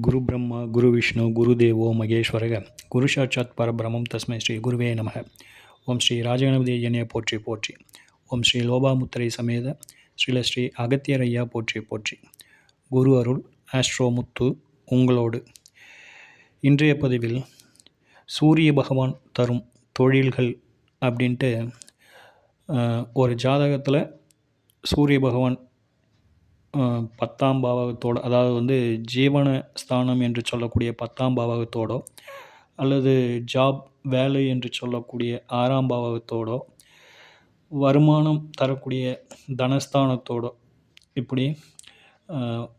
குரு பிரம்மா குரு விஷ்ணு குரு தேவோ மகேஸ்வரக குரு சாட்சாத் பரபிரமம் தஸ்மை ஸ்ரீ குருவே நமக ஓம் ஸ்ரீ ராஜகணபதி ஐயனைய போற்றி போற்றி. ஓம் ஸ்ரீ லோபாமுத்திரை சமேத ஸ்ரீல ஸ்ரீ அகத்தியரையா போற்றி போற்றி. குரு அருள் ஆஸ்ட்ரோ முத்து உங்களோடு. இன்றைய பதிவில் சூரிய பகவான் தரும் தொழில்கள் அப்படின்ட்டு ஒரு ஜாதகத்தில் சூரிய பகவான் பத்தாம் பாவகத்தோட அதாவது வந்து ஜீவன ஸ்தானம் என்று சொல்லக்கூடிய பத்தாம் பாவகத்தோடோ அல்லது ஜாப் வேலை என்று சொல்லக்கூடிய ஆறாம் பாவகத்தோடோ வருமானம் தரக்கூடிய தனஸ்தானத்தோடோ இப்படி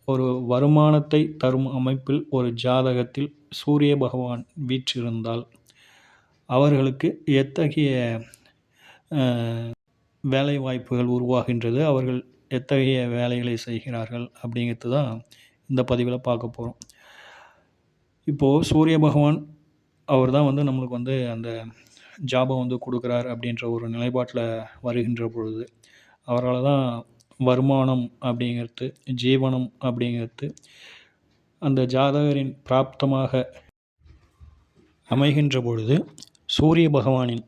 ஒரு வருமானத்தை தரும் அமைப்பில் ஒரு ஜாதகத்தில் சூரிய பகவான் வீற்றிருந்தால் அவர்களுக்கு எத்தகைய வேலை வாய்ப்புகள் உருவாகின்றது அவர்கள் எத்தகைய வேலைகளை செய்கிறார்கள் அப்படிங்கிறது தான் இந்த பதிவில் பார்க்க போகிறோம் இப்போது சூரிய பகவான் அவர் தான் வந்து நம்மளுக்கு வந்து அந்த ஜாபை வந்து கொடுக்குறார் அப்படின்ற ஒரு நிலைப்பாட்டில் வருகின்ற பொழுது அவரால் தான் வருமானம் அப்படிங்கிறது ஜீவனம் அப்படிங்கிறது அந்த ஜாதகரின் பிராப்தமாக அமைகின்ற பொழுது சூரிய பகவானின்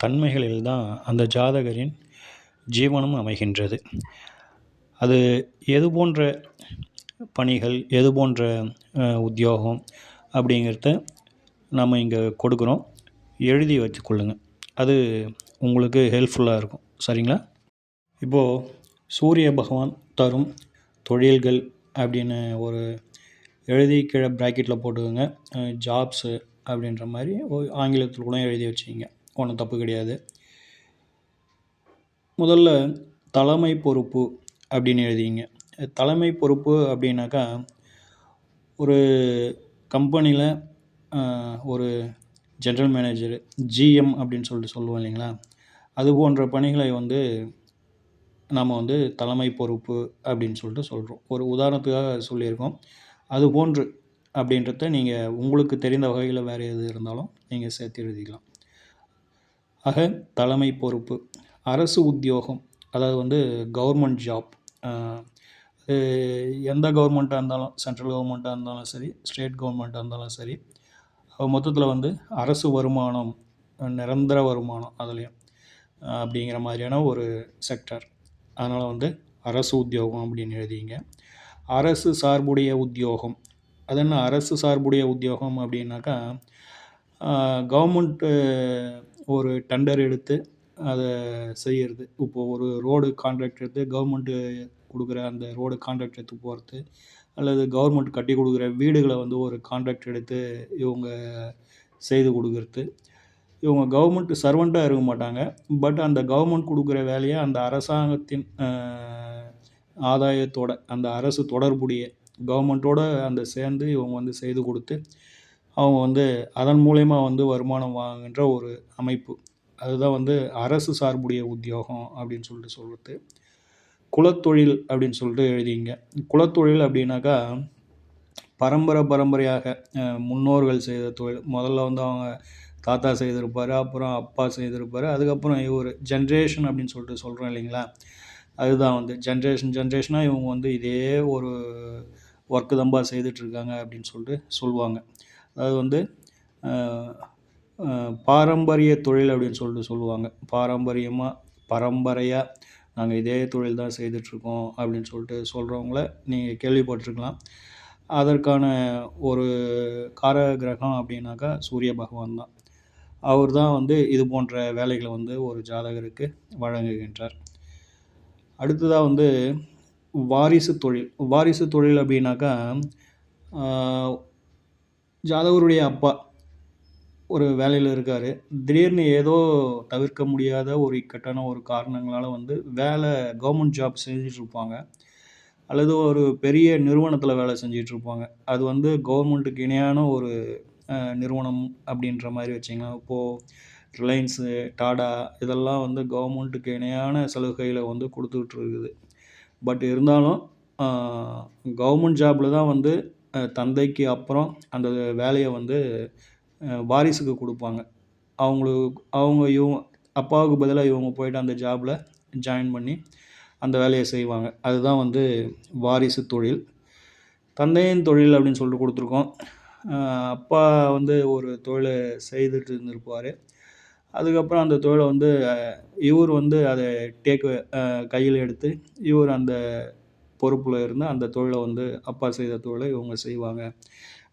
தன்மைகளில் தான் அந்த ஜாதகரின் ஜீவனம் அமைகின்றது. அது எது போன்ற பணிகள் எது போன்ற உத்தியோகம் அப்படிங்கிறத நம்ம இங்கே கொடுக்குறோம். எழுதி வச்சுக்கொள்ளுங்க அது உங்களுக்கு ஹெல்ப்ஃபுல்லாக இருக்கும். சரிங்களா? இப்போது சூரிய பகவான் தரும் தொழில்கள் அப்படின்னு ஒரு எழுதி கீழே ப்ராக்கெட்டில் போட்டுக்கோங்க. ஜாப்ஸு அப்படின்ற மாதிரி ஒரு ஆங்கிலத்தில் கூட எழுதி வச்சுக்கிங்க. ஒன்றும் தப்பு கிடையாது. முதல்ல தலைமை பொறுப்பு அப்படின்னு எழுதிங்க. தலைமை பொறுப்பு அப்படின்னாக்கா ஒரு கம்பெனியில் ஒரு ஜென்ரல் மேனேஜர் ஜிஎம் அப்படின்னு சொல்லிட்டு சொல்லுவோம் இல்லைங்களா? அது போன்ற பணிகளை வந்து நாம் வந்து தலைமை பொறுப்பு அப்படின்னு சொல்லிட்டு சொல்கிறோம் ஒரு உதாரணத்துக்காக சொல்லியிருக்கோம். அது போன்று அப்படின்றத நீங்கள் உங்களுக்கு தெரிந்த வகையில் வேறு எது இருந்தாலும் நீங்கள் சேர்த்து எழுதிக்கலாம். ஆக தலைமை பொறுப்பு. அரசு உத்தியோகம் அதாவது வந்து கவர்மெண்ட் ஜாப் அது எந்த கவர்மெண்ட்டாக இருந்தாலும் சென்ட்ரல் கவர்மெண்ட்டாக இருந்தாலும் சரி ஸ்டேட் கவர்மெண்ட்டாக இருந்தாலும் சரி மொத்தத்தில் வந்து அரசு வருமானம் நிரந்தர வருமானம் அதுலேயும் அப்படிங்கிற மாதிரியான ஒரு செக்டர் அதனால் வந்து அரசு உத்தியோகம் அப்படின்னு எழுதிங்க. அரசு சார்புடைய உத்தியோகம். அது என்ன அரசு சார்புடைய உத்தியோகம் அப்படின்னாக்கா கவர்மெண்ட்டு ஒரு டெண்டர் எடுத்து அதை செய்கிறது இப்போது ஒரு ரோடு கான்ட்ராக்ட் எடுத்து கவர்மெண்ட்டு கொடுக்குற அந்த ரோடு கான்ட்ராக்ட் எடுத்து போகிறது அல்லது கவர்மெண்ட் கட்டி கொடுக்குற வீடுகளை வந்து ஒரு கான்ட்ராக்ட் எடுத்து இவங்க செய்து கொடுக்குறது. இவங்க கவர்மெண்ட் சர்வெண்ட்டாக இருக்க மாட்டாங்க. பட் அந்த கவர்மெண்ட் கொடுக்குற வேலையை அந்த அரசாங்கத்தின் ஆதாயத்தோட அந்த அரசு தொடர்புடைய கவர்மெண்ட்டோட அந்த சேர்ந்து இவங்க வந்து செய்து கொடுத்து அவங்க வந்து அதன் மூலயமா வந்து வருமானம் வாங்குகின்ற ஒரு அமைப்பு. அதுதான் வந்து அரசு சார்புடைய உத்தியோகம் அப்படின்னு சொல்லிட்டு சொல்கிறது குலத்தொழில் அப்படின்னு சொல்லிட்டு எழுதிங்க. குலத்தொழில் அப்படின்னாக்கா பரம்பரை பரம்பரையாக முன்னோர்கள் செய்த தொழில். முதல்ல வந்து அவங்க தாத்தா செய்திருப்பார் அப்புறம் அப்பா செய்திருப்பார் அதுக்கப்புறம் இவர் ஜென்ரேஷன் அப்படின்னு சொல்லிட்டு சொல்கிறோம் இல்லைங்களா? அதுதான் வந்து ஜென்ரேஷன் ஜென்ரேஷனாக இவங்க வந்து இதே ஒரு ஒர்க்கு தம்பா செய்துட்ருக்காங்க அப்படின்னு சொல்லிட்டு சொல்லுவாங்க. அதாவது வந்து பாரம்பரிய தொழில் அப்படின்னு சொல்லிட்டு சொல்லுவாங்க. பாரம்பரியமாக பரம்பரையாக நாங்கள் இதே தொழில் தான் செய்துட்ருக்கோம் அப்படின்னு சொல்லிட்டு சொல்கிறவங்கள நீங்கள் கேள்விப்பட்டிருக்கலாம். அதற்கான ஒரு கார கிரகம் அப்படின்னாக்கா சூரிய பகவான் தான். அவர் தான் வந்து இது போன்ற வேலைகளை வந்து ஒரு ஜாதகருக்கு வழங்குகின்றார். அடுத்ததாக வந்து வாரிசு தொழில். வாரிசு தொழில் அப்படின்னாக்கா ஜாதகருடைய அப்பா ஒரு வேலையில் இருக்கார். திடீர்னு ஏதோ தவிர்க்க முடியாத ஒரு இக்கட்டான ஒரு காரணங்களால் வந்து வேலை கவர்மெண்ட் ஜாப் செஞ்சிட்ருப்பாங்க அல்லது ஒரு பெரிய நிறுவனத்தில் வேலை செஞ்சிட்ருப்பாங்க அது வந்து கவர்மெண்ட்டுக்கு இணையான ஒரு நிறுவனம் அப்படின்ற மாதிரி வச்சிங்க இப்போது ரிலையன்ஸு டாடா இதெல்லாம் வந்து கவர்மெண்ட்டுக்கு இணையான சலுகையில் வந்து கொடுத்துக்கிட்டு இருக்குது. பட் இருந்தாலும் கவர்மெண்ட் ஜாபில் தான் வந்து தந்தைக்கு அப்புறம் அந்த வேலையை வந்து வாரிசுக்கு கொடுப்பாங்க. அவங்களுக்கு அவங்க இவங்க அப்பாவுக்கு பதிலாக இவங்க போயிட்டு அந்த ஜாபில் ஜாயின் பண்ணி அந்த வேலையை செய்வாங்க. அதுதான் வந்து வாரிசு தொழில். தந்தையின் தொழில் அப்படின்னு சொல்லிட்டு கொடுத்துருக்கோம். அப்பா வந்து ஒரு தொழிலை செய்துட்டு இருந்திருப்பார். அதுக்கப்புறம் அந்த தொழிலை வந்து இவர் வந்து அதை டேக் கையில் எடுத்து இவர் அந்த பொறுப்பில் இருந்து அந்த தொழிலை வந்து அப்பா செய்த தொழிலை இவங்க செய்வாங்க.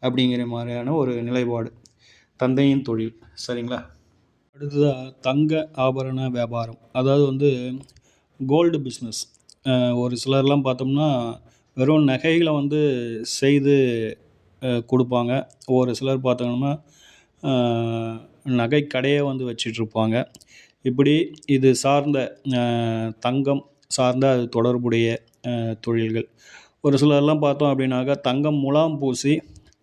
அப்படிங்கிற மாதிரியான ஒரு நிலைப்பாடு. தந்தையின் தொழில். சரிங்களா? அடுத்ததாக தங்க ஆபரண வியாபாரம். அதாவது வந்து கோல்டு பிஸ்னஸ் ஒரு சிலர்லாம் பார்த்தோம்னா வெறும் நகைகளை வந்து செய்து கொடுப்பாங்க. ஒரு சிலர் பார்த்தோம்னா நகை கடையை வந்து வச்சிட்ருப்பாங்க இப்படி இது சார்ந்த தங்கம் சார்ந்த அது தொடர்புடைய தொழில்கள். ஒரு சிலர்லாம் பார்த்தோம் அப்படின்னாக்கா தங்கம் முலாம் பூசி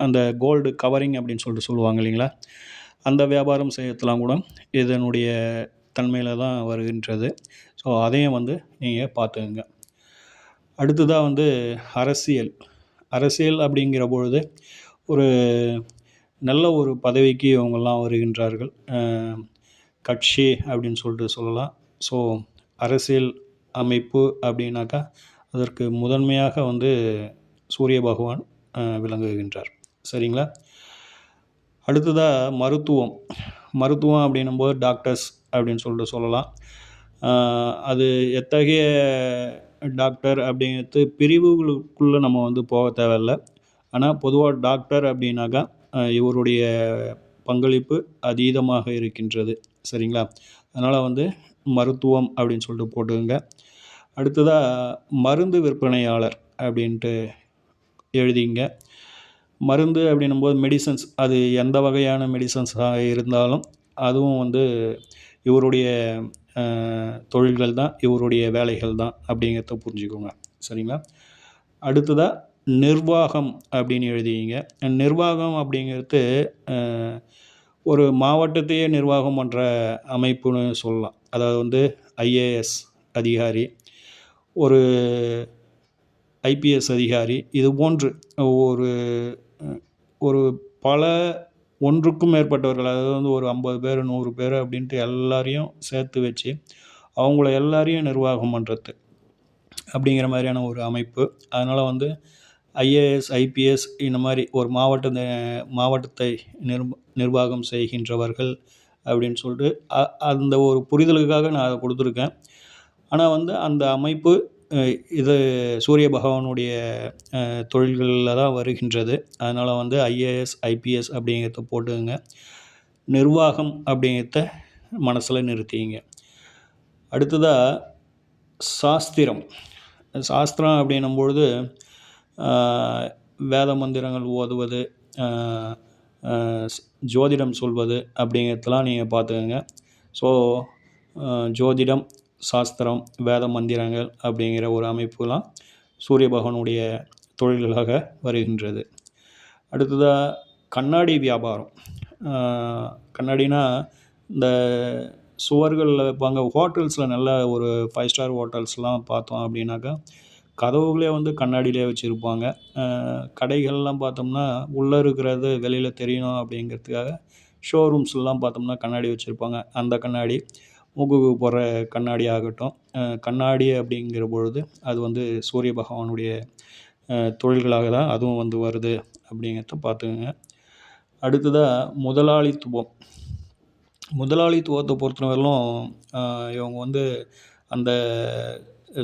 அந்த கோல்டு கவரிங் அப்படின்னு சொல்லிட்டு சொல்லுவாங்க இல்லைங்களா? அந்த வியாபாரம் செய்யறதுலாம் கூட இதனுடைய தன்மையில் தான் வருகின்றது. ஸோ அதையும் வந்து நீங்கள் பார்த்துக்கங்க. அடுத்ததாக வந்து அரசியல். அரசியல் அப்படிங்கிற பொழுது ஒரு நல்ல ஒரு பதவிக்கு இவங்கெல்லாம் வருகின்றார்கள். கட்சி அப்படின்னு சொல்லிட்டு சொல்லலாம். ஸோ அரசியல் அமைப்பு அப்படின்னாக்கா அதற்கு முதன்மையாக வந்து சூரிய பகவான் விளங்குகின்றார். சரிங்களா? அடுத்ததாக மருத்துவம். மருத்துவம் அப்படின்னும்போது டாக்டர்ஸ் அப்படின்னு சொல்லிட்டு சொல்லலாம். அது எத்தகைய டாக்டர் அப்படிங்கிறது பிரிவுகளுக்குள்ளே நம்ம வந்து போக தேவையில்ல. ஆனால் பொதுவாக டாக்டர் அப்படின்னாக்கா இவருடைய பங்களிப்பு அதீதமாக இருக்கின்றது. சரிங்களா? அதனால் வந்து மருத்துவம் அப்படின்னு சொல்லிட்டு போட்டுக்கோங்க. அடுத்ததாக மருந்து விற்பனையாளர் அப்படின்ட்டு எழுதிங்க. மருந்து அப்படின்னும்போது மெடிசன்ஸ் அது எந்த வகையான மெடிசன்ஸாக இருந்தாலும் அதுவும் வந்து இவருடைய தொழில்கள் தான் இவருடைய வேலைகள் தான் அப்படிங்கிறத புரிஞ்சுக்கோங்க. சரிங்களா? அடுத்ததாக நிர்வாகம் அப்படின்னு எழுதிங்க. நிர்வாகம் அப்படிங்கிறது ஒரு மாவட்டத்தையே நிர்வாகம் பண்ணுற அமைப்புன்னு சொல்லலாம். அதாவது வந்து ஐஏஎஸ் அதிகாரி ஒரு ஐபிஎஸ் அதிகாரி இது போன்று ஒரு ஒரு பல ஒன்றுக்கும் மேற்பட்டவர்கள் அதாவது வந்து ஒரு ஐம்பது பேர் நூறு பேர் அப்படின்ட்டு எல்லாரையும் சேர்த்து வச்சு அவங்கள எல்லாரையும் நிர்வாகம் பண்ணுறது அப்படிங்கிற மாதிரியான ஒரு அமைப்பு. அதனால் வந்து ஐஏஎஸ் ஐபிஎஸ் இந்த மாதிரி ஒரு மாவட்ட மாவட்டத்தை நிர் நிர்வாகம் செய்கின்றவர்கள் அப்படின்னு சொல்லிட்டு அந்த ஒரு புரிதலுக்காக நான் அதை கொடுத்துருக்கேன். ஆனால் வந்து அந்த அமைப்பு இது சூரிய பகவானுடைய தொழில்களில் தான் வருகின்றது. அதனால் வந்து ஐஏஎஸ் ஐபிஎஸ் அப்படிங்கிறத போட்டுக்கங்க. நிர்வாகம் அப்படிங்கிறத மனசில் நிறுத்திங்க அடுத்ததாக சாஸ்திரம். சாஸ்திரம் அப்படின்னும் பொழுது வேத மந்திரங்கள் ஓதுவது ஜோதிடம் சொல்வது அப்படிங்கிறதெல்லாம் நீங்கள் பார்த்துக்கங்க. ஸோ ஜோதிடம் சாஸ்திரம் வேத மந்திரங்கள் அப்படிங்கிற ஒரு அமைப்புலாம் சூரிய பகவானுடைய தொழில்களாக வருகின்றது. அடுத்ததாக கண்ணாடி வியாபாரம். கண்ணாடினா இந்த சுவர்களில் வைப்பாங்க ஹோட்டல்ஸில் நல்ல ஒரு ஃபைவ் ஸ்டார் ஹோட்டல்ஸ்லாம் பார்த்தோம் அப்படின்னாக்கா கதவுகளே வந்து கண்ணாடியிலே வச்சுருப்பாங்க. கடைகள்லாம் பார்த்தோம்னா உள்ளே இருக்கிறது வெளியில் தெரியணும் அப்படிங்கிறதுக்காக ஷோரூம்ஸ்லாம் பார்த்தோம்னா கண்ணாடி வச்சுருப்பாங்க. அந்த கண்ணாடி. மூக்குக்கு போடுற கண்ணாடி ஆகட்டும். கண்ணாடி அப்படிங்கிற பொழுது அது வந்து சூரிய பகவானுடைய தொழில்களாக தான் அதுவும் வந்து வருது அப்படிங்கிறத பார்த்துக்கங்க. அடுத்ததாக முதலாளித்துவம். முதலாளித்துவத்தை பொறுத்தவரையிலும் இவங்க வந்து அந்த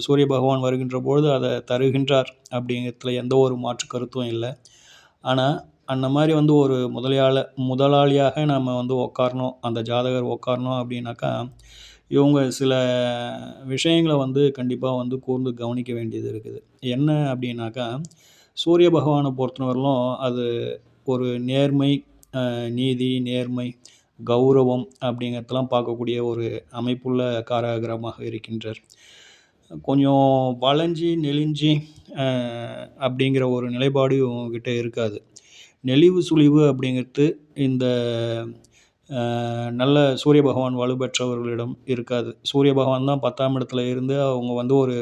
சூரிய பகவான் வருகின்ற பொழுது அதை தருகின்றார் அப்படிங்கிறதுல எந்த ஒரு மாற்று கருத்தும் இல்லை. ஆனால் அந்த மாதிரி வந்து ஒரு முதலியாள முதலாளியாக நம்ம வந்து உட்காரணும் அந்த ஜாதகர் உட்காரணும் அப்படின்னாக்கா இவங்க சில விஷயங்களை வந்து கண்டிப்பாக வந்து கூர்ந்து கவனிக்க வேண்டியது இருக்குது. என்ன அப்படின்னாக்கா சூரிய பகவானை பொறுத்தவரையிலும் அது ஒரு நேர்மை நீதி நேர்மை கௌரவம் அப்படிங்கிறதெல்லாம் பார்க்கக்கூடிய ஒரு அமைப்புள்ள காராகிரமாக இருக்கின்றார். கொஞ்சம் வளைஞ்சி நெளிஞ்சு அப்படிங்கிற ஒரு நிலைப்பாடு இவங்ககிட்ட இருக்காது. நெளிவு சுழிவு அப்படிங்கிறது இந்த நல்ல சூரிய பகவான் வலுப்பெற்றவர்களிடம் இருக்காது. சூரிய பகவான் தான் பத்தாம் இடத்துல இருந்து அவங்க வந்து ஒரு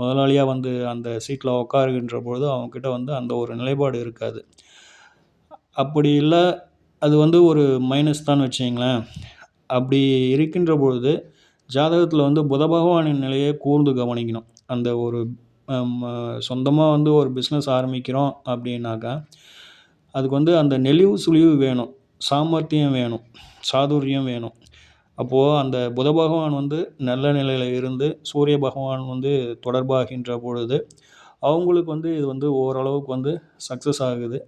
முதலாளியாக வந்து அந்த சீட்டில் உட்காருகின்ற பொழுது அவங்கக்கிட்ட வந்து அந்த ஒரு நிலைப்பாடு இருக்காது. அப்படி இல்லை அது வந்து ஒரு மைனஸ் தான் வச்சிங்களேன் அப்படி இருக்கின்ற பொழுது ஜாதகத்தில் வந்து புத பகவானின் நிலையை கூர்ந்து கவனிக்கணும். அந்த ஒரு சொந்தமாக வந்து ஒரு பிஸ்னஸ் ஆரம்பிக்கிறோம் அப்படின்னாக்கா அதுக்கு வந்து அந்த நெளிவு சுழிவு வேணும். சாமர்த்தியம் வேணும். சாதுரியம் வேணும். அப்போது அந்த புத பகவான் வந்து நல்ல நிலையில் இருந்து சூரிய பகவான் வந்து தொடர்பாகின்ற பொழுது அவங்களுக்கு வந்து இது வந்து ஓரளவுக்கு வந்து சக்ஸஸ் ஆகுது.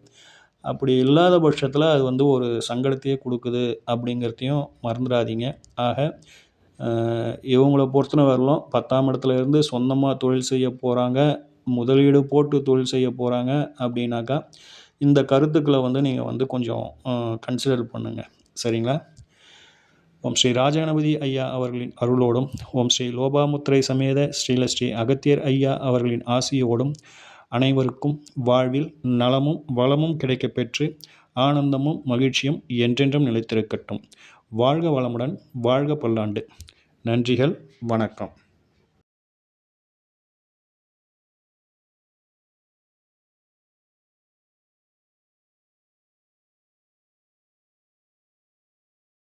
அப்படி இல்லாத பட்சத்தில் அது வந்து ஒரு சங்கடத்தையே கொடுக்குது அப்படிங்கிறதையும் மறந்துடாதீங்க. ஆக இவங்கள பொறுத்தன வரலும் பத்தாம் இடத்துல இருந்து சொந்தமாக தொழில் செய்ய போகிறாங்க முதலீடு போட்டு தொழில் செய்ய போகிறாங்க அப்படின்னாக்கா இந்த கருத்துக்களை வந்து நீங்கள் வந்து கொஞ்சம் கன்சிடர் பண்ணுங்கள் சரிங்களா? ஓம் ஸ்ரீ ராஜகணபதி ஐயா அவர்களின் அருளோடும் ஓம் ஸ்ரீ லோபாமுத்திரை சமேத ஸ்ரீலஸ்ரீ அகத்தியர் ஐயா அவர்களின் ஆசியோடும் அனைவருக்கும் வாழ்வில் நலமும் வளமும் கிடைக்கப்பெற்று ஆனந்தமும் மகிழ்ச்சியும் என்றென்றும் நிலைத்திருக்கட்டும். வாழ்க வளமுடன் வாழ்க பல்லாண்டு. நன்றிகள் வணக்கம்.